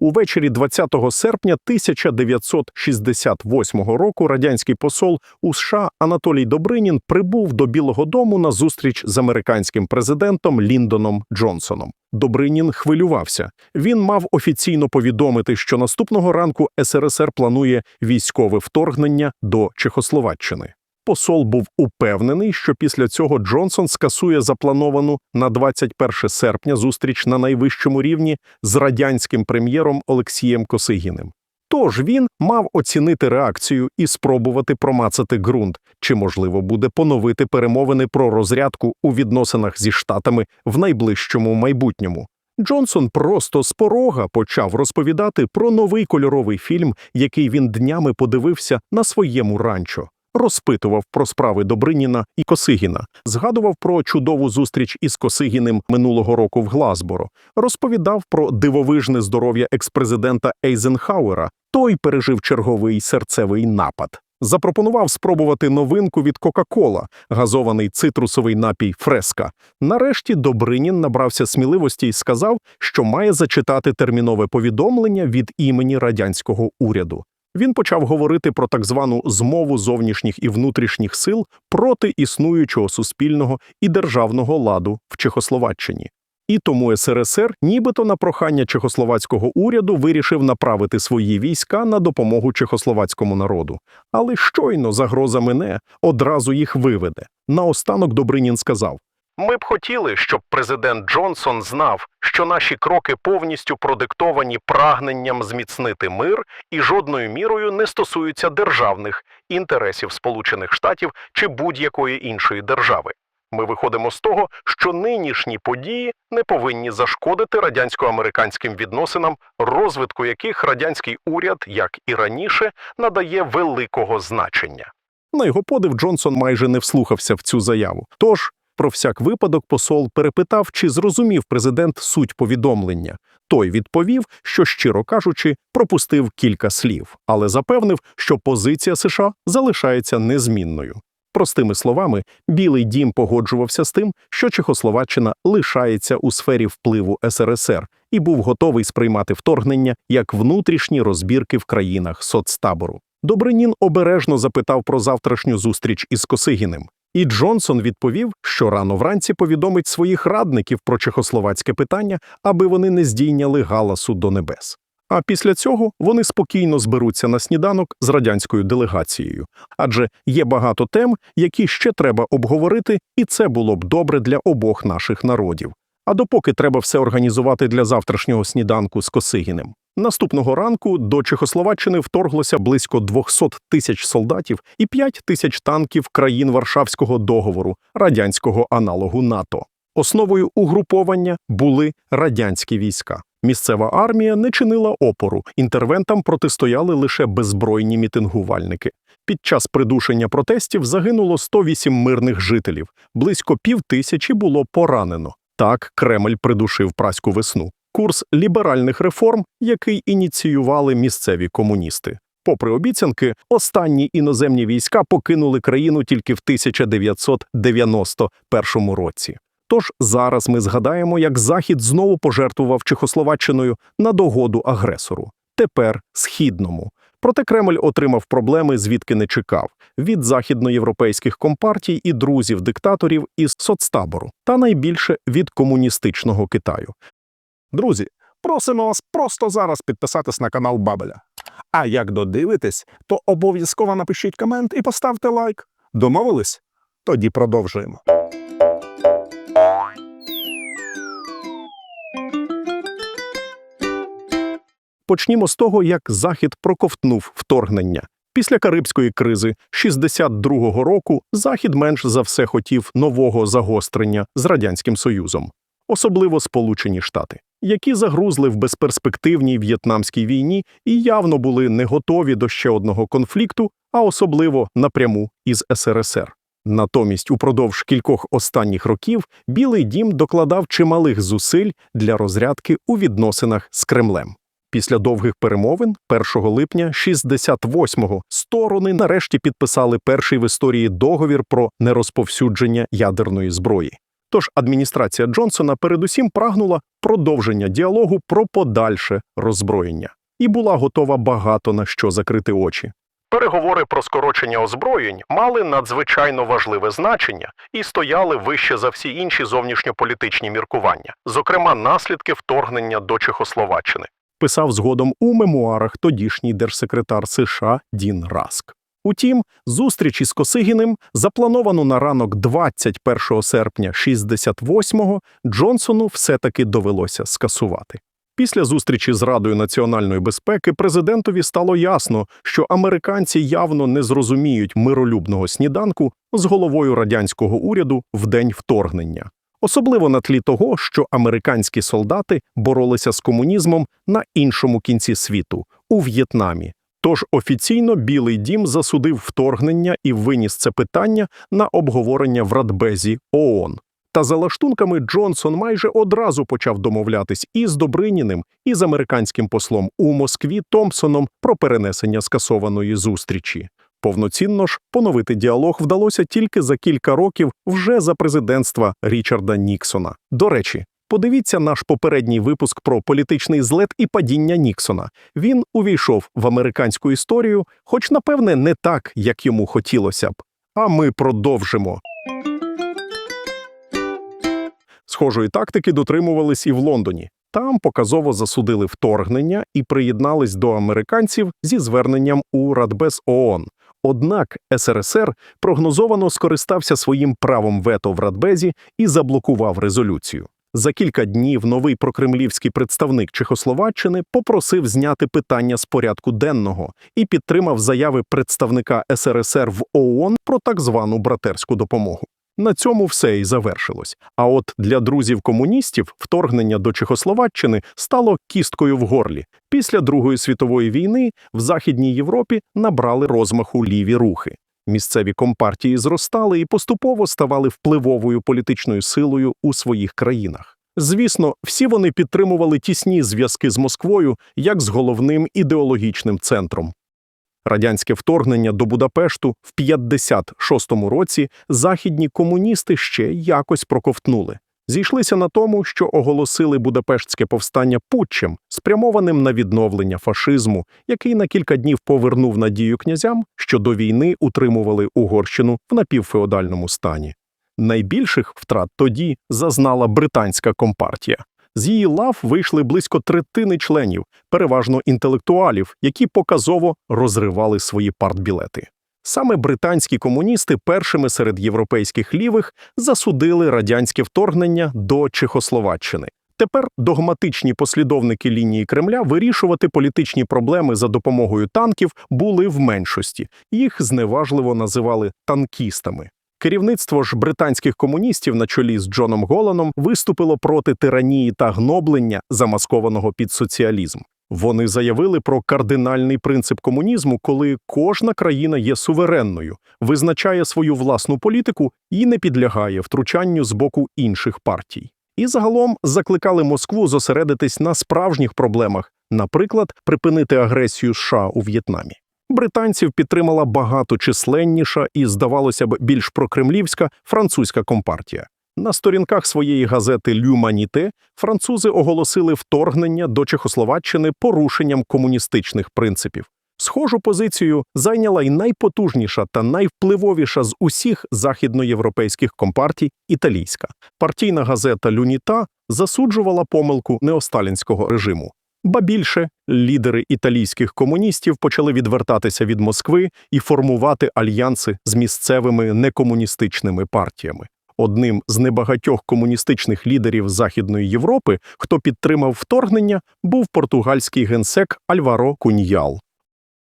Увечері 20 серпня 1968 року радянський посол у США Анатолій Добринін прибув до Білого Дому на зустріч з американським президентом Ліндоном Джонсоном. Добринін хвилювався. Він мав офіційно повідомити, що наступного ранку СРСР планує військове вторгнення до Чехословаччини. Посол був упевнений, що після цього Джонсон скасує заплановану на 21 серпня зустріч на найвищому рівні з радянським прем'єром Олексієм Косигіним. Тож він мав оцінити реакцію і спробувати промацати ґрунт, чи можливо буде поновити перемовини про розрядку у відносинах зі штатами в найближчому майбутньому. Джонсон просто з порога почав розповідати про новий кольоровий фільм, який він днями подивився на своєму ранчо. Розпитував про справи Добриніна і Косигіна, згадував про чудову зустріч із Косигіним минулого року в Глазборо, розповідав про дивовижне здоров'я експрезидента Ейзенхауера. Той пережив черговий серцевий напад. Запропонував спробувати новинку від Кока-Кола, газований цитрусовий напій Фреска. Нарешті Добринін набрався сміливості і сказав, що має зачитати термінове повідомлення від імені радянського уряду. Він почав говорити про так звану змову зовнішніх і внутрішніх сил проти існуючого суспільного і державного ладу в Чехословаччині. І тому СРСР, нібито на прохання чехословацького уряду, вирішив направити свої війська на допомогу чехословацькому народу. Але щойно загроза мине, одразу їх виведе. Наостанок Добринін сказав: Ми б хотіли, щоб президент Джонсон знав, що наші кроки повністю продиктовані прагненням зміцнити мир і жодною мірою не стосуються державних інтересів Сполучених Штатів чи будь-якої іншої держави. Ми виходимо з того, що нинішні події не повинні зашкодити радянсько-американським відносинам, розвитку яких радянський уряд, як і раніше, надає великого значення. На його подив Джонсон майже не вслухався в цю заяву. Тож, про всяк випадок, посол перепитав, чи зрозумів президент суть повідомлення. Той відповів, що, щиро кажучи, пропустив кілька слів, але запевнив, що позиція США залишається незмінною. Простими словами, Білий дім погоджувався з тим, що Чехословаччина лишається у сфері впливу СРСР і був готовий сприймати вторгнення як внутрішні розбірки в країнах соцтабору. Добринін обережно запитав про завтрашню зустріч із Косигіним. І Джонсон відповів, що рано вранці повідомить своїх радників про чехословацьке питання, аби вони не здійняли галасу до небес. А після цього вони спокійно зберуться на сніданок з радянською делегацією, адже є багато тем, які ще треба обговорити, і це було б добре для обох наших народів. А допоки треба все організувати для завтрашнього сніданку з Косигіним. Наступного ранку до Чехословаччини вторглося близько 200 тисяч солдатів і 5 тисяч танків країн Варшавського договору, радянського аналогу НАТО. Основою угруповання були радянські війська. Місцева армія не чинила опору, інтервентам протистояли лише беззбройні мітингувальники. Під час придушення протестів загинуло 108 мирних жителів, близько півтисячі було поранено. Так Кремль придушив праську весну. Курс ліберальних реформ, який ініціювали місцеві комуністи. Попри обіцянки, останні іноземні війська покинули країну тільки в 1991 році. Тож зараз ми згадаємо, як Захід знову пожертвував Чехословаччиною на догоду агресору, тепер східному. Проте Кремль отримав проблеми, звідки не чекав від західноєвропейських компартій і друзів диктаторів із соцтабору, та найбільше від комуністичного Китаю. Друзі, просимо вас просто зараз підписатись на канал Бабеля. А як додивитесь, то обов'язково напишіть комент і поставте лайк. Домовились? Тоді продовжуємо. Почнімо з того, як Захід проковтнув вторгнення. Після Карибської кризи 62-го року Захід менш за все хотів нового загострення з Радянським Союзом, особливо Сполучені Штати, які загрузли в безперспективній в'єтнамській війні і явно були не готові до ще одного конфлікту, а особливо напряму із СРСР. Натомість, упродовж кількох останніх років Білий дім докладав чималих зусиль для розрядки у відносинах з Кремлем. Після довгих перемовин 1 липня 68-го сторони нарешті підписали перший в історії договір про нерозповсюдження ядерної зброї. Тож адміністрація Джонсона передусім прагнула продовження діалогу про подальше роззброєння і була готова багато на що закрити очі. Переговори про скорочення озброєнь мали надзвичайно важливе значення і стояли вище за всі інші зовнішньополітичні міркування, зокрема наслідки вторгнення до Чехословаччини. Писав згодом у мемуарах тодішній держсекретар США Дін Раск. Утім, зустріч із Косигіним, заплановану на ранок 21 серпня 68-го, Джонсону все-таки довелося скасувати. Після зустрічі з Радою національної безпеки президентові стало ясно, що американці явно не зрозуміють миролюбного сніданку з головою радянського уряду в день вторгнення. Особливо на тлі того, що американські солдати боролися з комунізмом на іншому кінці світу у В'єтнамі. Тож офіційно Білий дім засудив вторгнення і виніс це питання на обговорення в Радбезі ООН. Та за лаштунками Джонсон майже одразу почав домовлятись і з Добриніним, і з американським послом у Москві Томпсоном про перенесення скасованої зустрічі. Повноцінно ж поновити діалог вдалося тільки за кілька років вже за президентства Річарда Ніксона. До речі, подивіться наш попередній випуск про політичний злет і падіння Ніксона. Він увійшов в американську історію, хоч, напевне, не так, як йому хотілося б. А ми продовжимо. Схожої тактики дотримувались і в Лондоні. Там показово засудили вторгнення і приєднались до американців зі зверненням у Радбез ООН. Однак СРСР прогнозовано скористався своїм правом вето в Радбезі і заблокував резолюцію. За кілька днів новий прокремлівський представник Чехословаччини попросив зняти питання з порядку денного і підтримав заяви представника СРСР в ООН про так звану братерську допомогу. На цьому все і завершилось. А от для друзів комуністів вторгнення до Чехословаччини стало кісткою в горлі. Після Другої світової війни в Західній Європі набрали розмаху ліві рухи. Місцеві компартії зростали і поступово ставали впливовою політичною силою у своїх країнах. Звісно, всі вони підтримували тісні зв'язки з Москвою як з головним ідеологічним центром. Радянське вторгнення до Будапешту в 56-му році західні комуністи ще якось проковтнули. Зійшлися на тому, що оголосили Будапештське повстання путчем, спрямованим на відновлення фашизму, який на кілька днів повернув надію князям, що до війни утримували Угорщину в напівфеодальному стані. Найбільших втрат тоді зазнала британська компартія. З її лав вийшли близько третини членів, переважно інтелектуалів, які показово розривали свої партбілети. Саме британські комуністи першими серед європейських лівих засудили радянське вторгнення до Чехословаччини. Тепер догматичні послідовники лінії Кремля вирішувати політичні проблеми за допомогою танків були в меншості. Їх зневажливо називали танкістами. Керівництво ж британських комуністів на чолі з Джоном Голаном виступило проти тиранії та гноблення, замаскованого під соціалізм. Вони заявили про кардинальний принцип комунізму, коли кожна країна є суверенною, визначає свою власну політику і не підлягає втручанню з боку інших партій. І загалом закликали Москву зосередитись на справжніх проблемах, наприклад, припинити агресію США у В'єтнамі. Британців підтримала багаточисленніша і, здавалося б, більш прокремлівська французька компартія. На сторінках своєї газети «Люманіте» французи оголосили вторгнення до Чехословаччини порушенням комуністичних принципів. Схожу позицію зайняла й найпотужніша та найвпливовіша з усіх західноєвропейських компартій італійська. Партійна газета «Люніта» засуджувала помилку неосталінського режиму. Ба більше, лідери італійських комуністів почали відвертатися від Москви і формувати альянси з місцевими некомуністичними партіями. Одним з небагатьох комуністичних лідерів Західної Європи, хто підтримав вторгнення, був португальський генсек Альваро Куньял.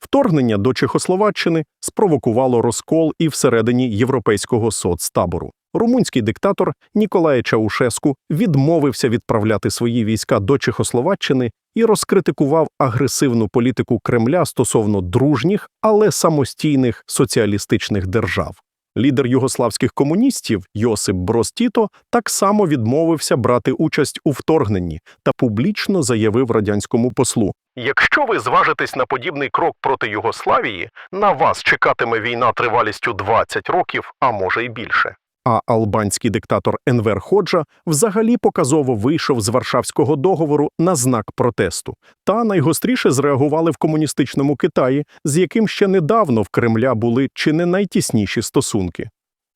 Вторгнення до Чехословаччини спровокувало розкол і всередині європейського соцтабору. Румунський диктатор Ніколає Чаушеску відмовився відправляти свої війська до Чехословаччини і розкритикував агресивну політику Кремля стосовно дружніх, але самостійних соціалістичних держав. Лідер югославських комуністів Йосип Броз Тіто так само відмовився брати участь у вторгненні та публічно заявив радянському послу: Якщо ви зважитесь на подібний крок проти Югославії, на вас чекатиме війна тривалістю 20 років, а може й більше. А албанський диктатор Енвер Ходжа взагалі показово вийшов з Варшавського договору на знак протесту. Та найгостріше зреагували в комуністичному Китаї, з яким ще недавно в Кремля були чи не найтісніші стосунки.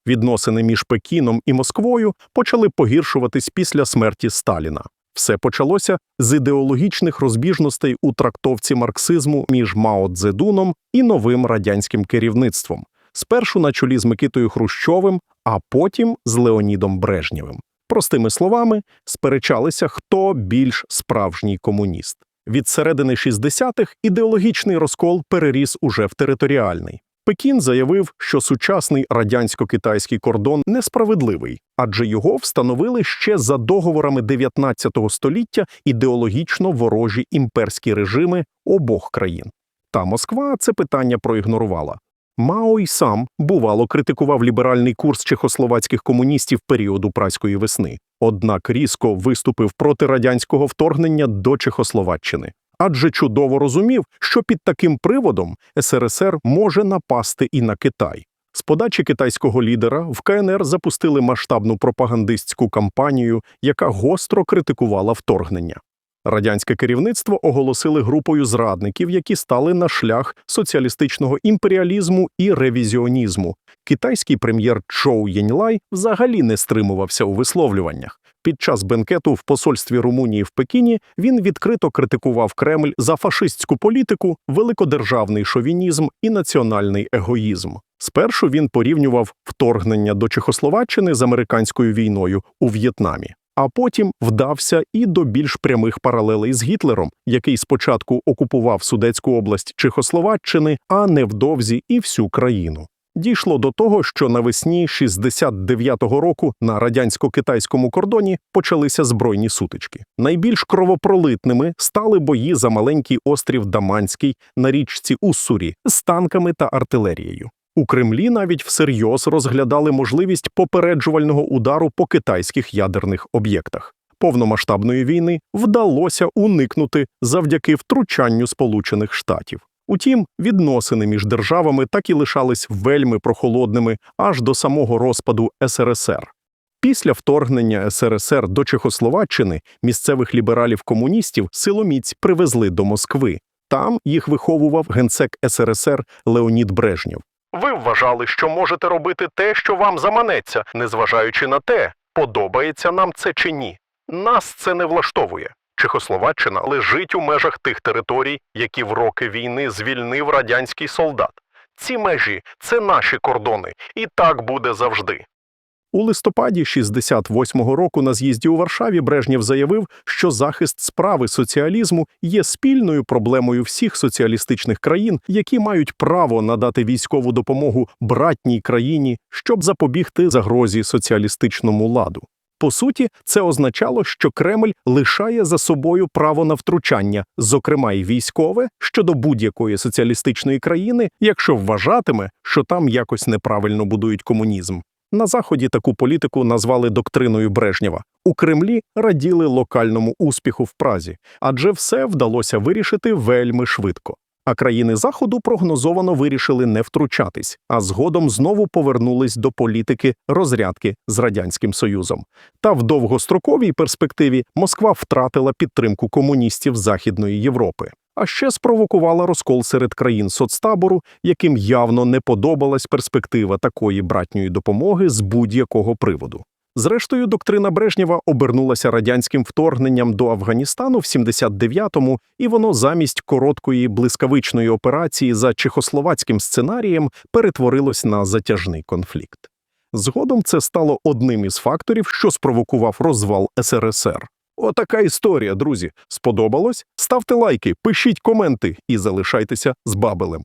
Відносини між Пекіном і Москвою почали погіршуватись після смерті Сталіна. Все почалося з ідеологічних розбіжностей у трактовці марксизму між Мао Цзедуном і новим радянським керівництвом. Спершу на чолі з Микитою Хрущовим, а потім з Леонідом Брежнєвим. Простими словами, сперечалися, хто більш справжній комуніст. Від середини 60-х ідеологічний розкол переріс уже в територіальний. Пекін заявив, що сучасний радянсько-китайський кордон несправедливий, адже його встановили ще за договорами 19 століття ідеологічно ворожі імперські режими обох країн. Та Москва це питання проігнорувала. Мао й сам бувало критикував ліберальний курс чехословацьких комуністів періоду праської весни, однак різко виступив проти радянського вторгнення до Чехословаччини. Адже чудово розумів, що під таким приводом СРСР може напасти і на Китай. З подачі китайського лідера в КНР запустили масштабну пропагандистську кампанію, яка гостро критикувала вторгнення. Радянське керівництво оголосили групою зрадників, які стали на шлях соціалістичного імперіалізму і ревізіонізму. Китайський прем'єр Чоу Єньлай взагалі не стримувався у висловлюваннях. Під час бенкету в посольстві Румунії в Пекіні він відкрито критикував Кремль за фашистську політику, великодержавний шовінізм і національний егоїзм. Спершу він порівнював вторгнення до Чехословаччини з американською війною у В'єтнамі а потім вдався і до більш прямих паралелей з Гітлером, який спочатку окупував Судецьку область Чехословаччини, а невдовзі і всю країну. Дійшло до того, що навесні 69-го року на радянсько-китайському кордоні почалися збройні сутички. Найбільш кровопролитними стали бої за маленький острів Даманський на річці Уссурі з танками та артилерією. У Кремлі навіть всерйоз розглядали можливість попереджувального удару по китайських ядерних об'єктах. Повномасштабної війни вдалося уникнути завдяки втручанню Сполучених Штатів. Утім, відносини між державами так і лишались вельми прохолодними аж до самого розпаду СРСР. Після вторгнення СРСР до Чехословаччини місцевих лібералів-комуністів силоміць привезли до Москви. Там їх виховував генсек СРСР Леонід Брежнєв. Ви вважали, що можете робити те, що вам заманеться, незважаючи на те, подобається нам це чи ні. Нас це не влаштовує. Чехословаччина лежить у межах тих територій, які в роки війни звільнив радянський солдат. Ці межі це наші кордони, і так буде завжди. У листопаді 68-го року на з'їзді у Варшаві Брежнєв заявив, що захист справи соціалізму є спільною проблемою всіх соціалістичних країн, які мають право надати військову допомогу братній країні, щоб запобігти загрозі соціалістичному ладу. По суті, це означало, що Кремль лишає за собою право на втручання, зокрема й військове, щодо будь-якої соціалістичної країни, якщо вважатиме, що там якось неправильно будують комунізм. На заході таку політику назвали доктриною Брежнєва. У Кремлі раділи локальному успіху в Празі, адже все вдалося вирішити вельми швидко. А країни Заходу прогнозовано вирішили не втручатись, а згодом знову повернулись до політики розрядки з радянським союзом. Та в довгостроковій перспективі Москва втратила підтримку комуністів Західної Європи. А ще спровокувала розкол серед країн соцтабору, яким явно не подобалась перспектива такої братньої допомоги з будь-якого приводу. Зрештою, доктрина Брежнєва обернулася радянським вторгненням до Афганістану в 79-му, і воно замість короткої блискавичної операції за чехословацьким сценарієм перетворилось на затяжний конфлікт. Згодом це стало одним із факторів, що спровокував розвал СРСР. Отака історія, друзі. Сподобалось? Ставте лайки, пишіть коменти і залишайтеся з бабелем.